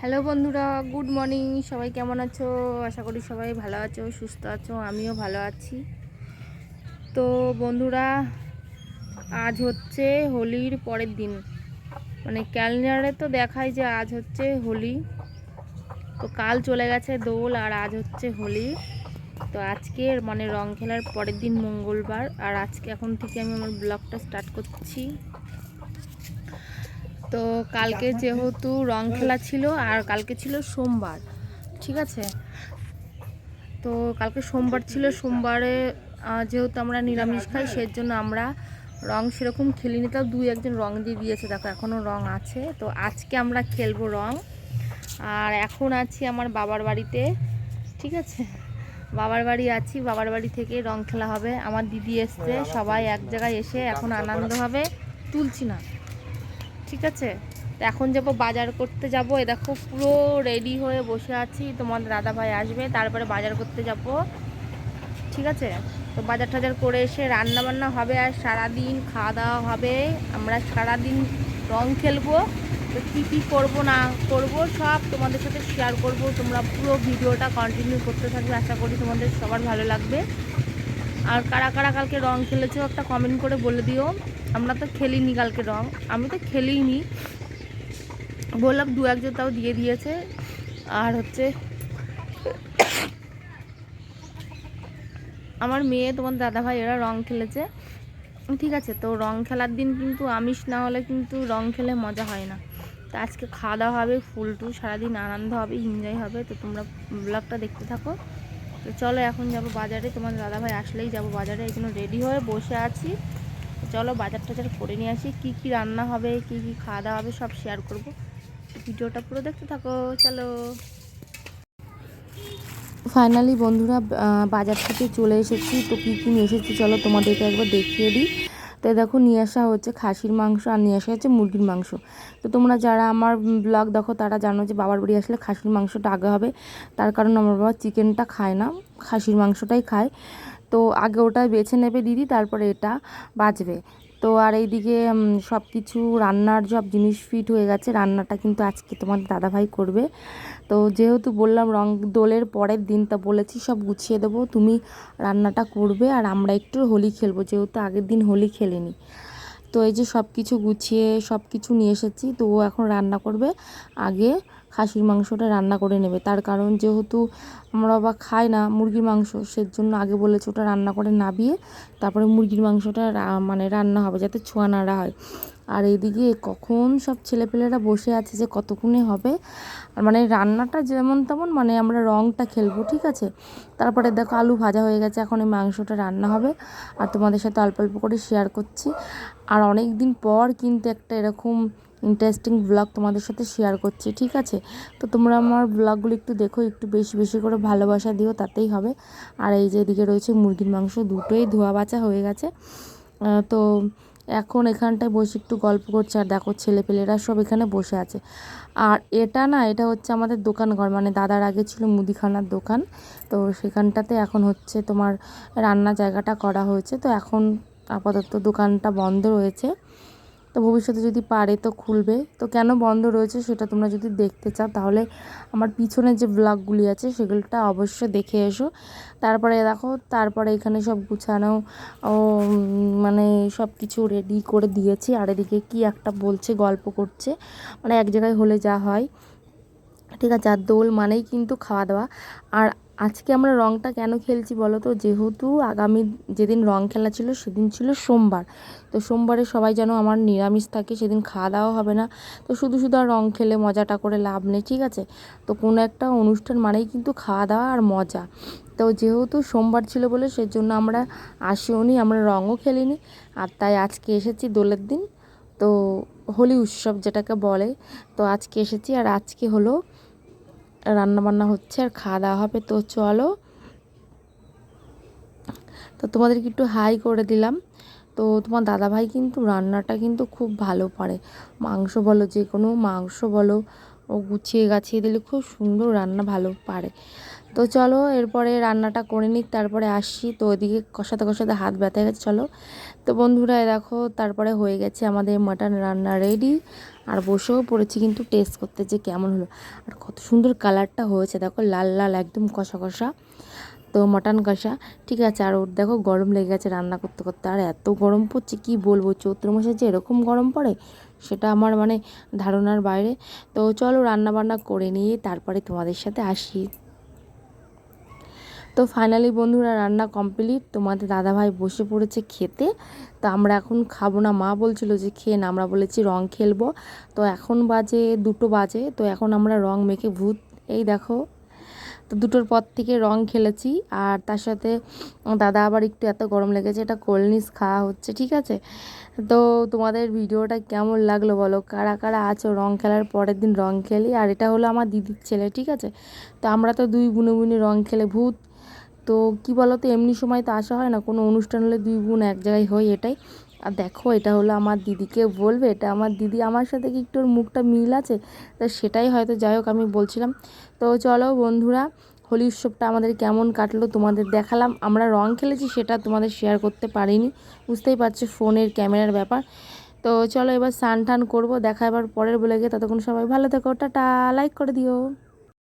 Hello বন্ধুরা, good morning. সবাই কেমন আছো? আশা করি সবাই ভালো আছো, সুস্থ আছো, আমিও ভালো আছি। তো বন্ধুরা, আজ হচ্ছে হোলির পরের দিন। মানে ক্যালেন্ডারে তো দেখায় যে আজ হচ্ছে হোলি। তো কাল চলে গেছে দোল আর আজ হচ্ছে হোলি। তো আজকে মানে রং খেলার পরের দিন মঙ্গলবার। আর আজকে এখন থেকে আমি আমার ব্লগটা স্টার্ট করছি। তো কালকে যেহেতু রং খেলা ছিল আর কালকে ছিল সোমবার, ঠিক আছে? তো কালকে সোমবার ছিল, সোমবারে যেহেতু আমরা নিরামিষ খাই সেই জন্য আমরা রং সেরকম খেলিনি। তাও দুই একজন রং দিয়ে দিয়েছে, দেখো এখনও রং আছে। তো আজকে আমরা খেলব রং। আর এখন আছি আমার বাবার বাড়িতে, ঠিক আছে? বাবার বাড়ি আছি, বাবার বাড়ি থেকে রং খেলা হবে। আমার দিদি এসছে, সবাই এক জায়গায় এসে এখন আনন্দ হবে। তুলছি না। ঠিক আছে? এখন যাব বাজার করতে যাব। এ দেখো পুরো রেডি হয়ে বসে আছি। তোমাদের দাদা ভাই আসবে, তারপরে বাজার করতে যাব। ঠিক আছে? তো বাজার টাজার করে এসে রান্না বান্না হবে আর সারাদিন খাওয়া দাওয়া হবে। আমরা সারাদিন রং খেলব। তো কী কী করব, না করব, সব তোমাদের সাথে শেয়ার করব। তোমরা পুরো ভিডিওটা কন্টিনিউ করতে থাকবে। আশা করি তোমাদের সবার ভালো লাগবে। আর কারা কারা কালকে রং খেলেছো একটা কমেন্ট করে বলে দিও। আমরা তো খেলিনি কালকে রং। আমি তো খেলিনি বললাম দু একজন তাও দিয়ে দিয়েছে। আর হচ্ছে, আমার মেয়ে, তোমার দাদাভাই, এরা রং খেলেছে। ঠিক আছে, তো রং খেলার দিন কিন্তু আমিষ, না হলে কিন্তু রং খেলে মজা হয় না। তো আজকে খাওয়া দাওয়া হবে, ফুল টু সারাদিন আনন্দ হবে এনজয় হবে। তো তোমরা ব্লগটা দেখতে থাকো। তো চলো এখন যাব বাজারে। তোমার দাদাভাই আসলেই যাব বাজারে। এই জন্য রেডি হয়ে বসে আছি। চলো বাজার টাজার করে নিয়ে আসি। কি কি রান্না হবে, কি কি খাওয়া দাওয়া হবে, সব শেয়ার করব। ভিডিওটা পুরো দেখতে থাকো। চলো। ফাইনালি বন্ধুরা বাজার থেকে চলে এসেছি। তো কী কী নিয়ে এসেছি চলো তোমাদেরকে একবার দেখিয়ে দিই। তো দেখো নিয়ে আসা হচ্ছে খাসির মাংস আর নিয়ে আসা হচ্ছে মুরগির মাংস। তো তোমরা যারা আমার ব্লগ দেখো তারা জানো যে বাবার বাড়ি আসলে খাসির মাংসটা আগে হবে। তার কারণ আমার বাবা চিকেনটা খায় না, খাসির মাংসটাই খায়। তো আগে ওটা বেছে নেবে দিদি, তারপরে এটা বাঁচবে। তো আর এইদিকে সব কিছু রান্নার সব জিনিস ফিট হয়ে গেছে। রান্নাটা কিন্তু আজকে তোমার দাদাভাই করবে। তো যেহেতু বললাম রং দোলের পরের দিন তা বলেছি, সব গুছিয়ে দেবো। তুমি রান্নাটা করবে আর আমরা একটু হোলি খেলব, যেহেতু আগের দিন হোলি খেলিনি। তো এই যে সব কিছু গুছিয়ে সব কিছু নিয়ে এসেছি, তো ও এখন রান্না করবে। আগে খাসির মাংসটা রান্না করে নেবে। তার কারণ যেহেতু আমরা বা খাই না মুরগির মাংস, সেজন্য আগে বলেছে ওটা রান্না করে নাবিয়ে তারপরে মুরগির মাংসটা মানে রান্না হবে যাতে ছোঁয়া নাড়া হয়। আর এইদিকে কখন সব ছেলেপেলেরা বসে আছে যে কতক্ষণে হবে। আর মানে রান্নাটা যেমন তেমন মানে আমরা রংটা খেলব, ঠিক আছে? তারপরে দেখো আলু ভাজা হয়ে গেছে, এখন এই মাংসটা রান্না হবে। আর তোমাদের সাথে অল্প অল্প করে শেয়ার করছি। আর অনেক দিন পর কিন্তু একটা এরকম ইন্টারেস্টিং ব্লগ তোমাদের সাথে শেয়ার করছি, ঠিক আছে? তো তোমরা আমার ব্লগগুলো একটু দেখো, একটু বেশি বেশি করে ভালোবাসা দিও, তাতেই হবে। আর এই যে এদিকে রয়েছে মুরগির মাংস, দুটোই ধোয়া বাছা হয়ে গেছে। তো এখন এখানটায় বসে একটু গল্প করছে আর দেখো ছেলেপেলেরা সব এখানে বসে আছে। আর এটা না, এটা হচ্ছে আমাদের দোকান ঘর মানে দাদার আগে ছিল মুদিখানার দোকান। তো সেখানটাতে এখন হচ্ছে তোমার রান্না জায়গাটা করা হয়েছে। তো এখন আপাতত দোকানটা বন্ধ রয়েছে। তো ভবিষ্যতে যদি পারে তো খুলবে। তো কেন বন্ধ রয়েছে সেটা তোমরা যদি দেখতে চাও, তাহলে আমার পিছনে যে ব্লগগুলি আছে সেগুলোটা অবশ্যই দেখে এসো। তারপরে দেখো, তারপরে এখানে সব গুছানো, ও মানে সব কিছু রেডি করে দিয়েছি। আর এদিকে কি একটা বলছে, গল্প করছে। মানে এক জায়গায় হলে যা হয়। ঠিক আছে, আর দোল মানেই কিন্তু খাওয়া দাওয়া। আর আজকে আমরা রংটা কেন খেলছি বলো তো? যেহেতু আগামী যেদিন রং খেলা ছিল সেদিন ছিল সোমবার। তো সোমবারে সবাই যেন আমার নিরামিষ থাকে, সেদিন খাওয়া দাওয়া হবে না। তো শুধু শুধু আর রং খেলে মজাটা করে লাভ নেই, ঠিক আছে? তো কোনো একটা অনুষ্ঠান মানেই কিন্তু খাওয়া দাওয়া আর মজা। তো যেহেতু সোমবার ছিল বলে সেজন্য আমরা আসিও নি, আমরা রঙও খেলিনি। আর তাই আজকে এসেছি দোলের দিন। তো হোলি উৎসব যেটাকে বলে। তো আজকে এসেছি আর আজকে হলো রান্না বান্না হচ্ছে আর খাওয়া দাওয়া হবে। তো চলো, তো তোমাদেরকে একটু হাই করে দিলাম। তো তোমার দাদাভাই কিন্তু রান্নাটা কিন্তু খুব ভালো পারে। মাংস বলো যে কোনো মাংস বলো, ও গুছিয়ে গাছিয়ে দিলে খুব সুন্দর রান্না ভালো পারে। তো চলো, এরপরে রান্নাটা করে নিই তারপরে আসছি তো ওইদিকে কষাতে কষাতে হাত ব্যথা গেছে, চলো। তো বন্ধুরা দেখো, তারপরে হয়ে গেছে আমাদের মাটন রান্না রেডি আর বসেও পড়েছি কিন্তু টেস্ট করতে যে কেমন হলো। আর কত সুন্দর কালারটা হয়েছে, দেখো, লাল লাল, একদম কষা কষা। তো মটন কষা, ঠিক আছে। আর ওর দেখো, গরম লেগে গেছে রান্না করতে করতে। আর এত গরম পড়ছে, কি বলব? চৈত্র মাসে যে এরকম গরম পড়ে, সেটা আমার মানে ধারণার বাইরে। তো চলো রান্না বান্না করে নিয়ে তারপরে তোমাদের সাথে আসি। তো ফাইনালি বন্ধুরা রান্না কমপ্লিট তোমাদের দাদাভাই বসে পড়েছে খেতে। তো আমরা এখন খাব না। মা বলছিল যে খেয়ে না, আমরা বলেছি রং খেলব। তো এখন বাজে দুটো বাজে। তো এখন আমরা রং মেখে ভূত, এই দেখো। তো দুটোর পর থেকে রং খেলেছি। আর তার সাথে দাদা আবার একটু এত গরম লেগেছে, এটা কোল্ডনিস খাওয়া হচ্ছে, ঠিক আছে? তো তোমাদের ভিডিওটা কেমন লাগল বলো? কারা কারা আছো রং খেলার পরের দিন রং খেলি? আর এটা হলো আমার দিদির ছেলে, ঠিক আছে? তো আমরা তো দুই বুনে বুনে রং খেলে ভূত। তো কি বলো তো এমনি সময় তো আসা হয় না, কোনো অনুষ্ঠান হলে দুই বোন এক জায়গায় হয় এটাই। আর দেখো, এটা হলো আমার দিদিকে বলবে, এটা আমার দিদি, আমার সাথে কি একটু ওর মুখটা মিল আছে? তা সেটাই হয়তো যাই হোক আমি বলছিলাম। তো চলো বন্ধুরা, হোলি উৎসবটা আমাদের কেমন কাটলো তোমাদের দেখালাম। আমরা রং খেলেছি, সেটা তোমাদের শেয়ার করতে পারিনি। বুঝতেই পারছ ফোনের ক্যামেরার ব্যাপার। তো চলো এবার স্নান টান করব, দেখা এবার পরের বলে গিয়ে ততক্ষণ সবাই ভালো থেকো, টাটা লাইক করে দিও।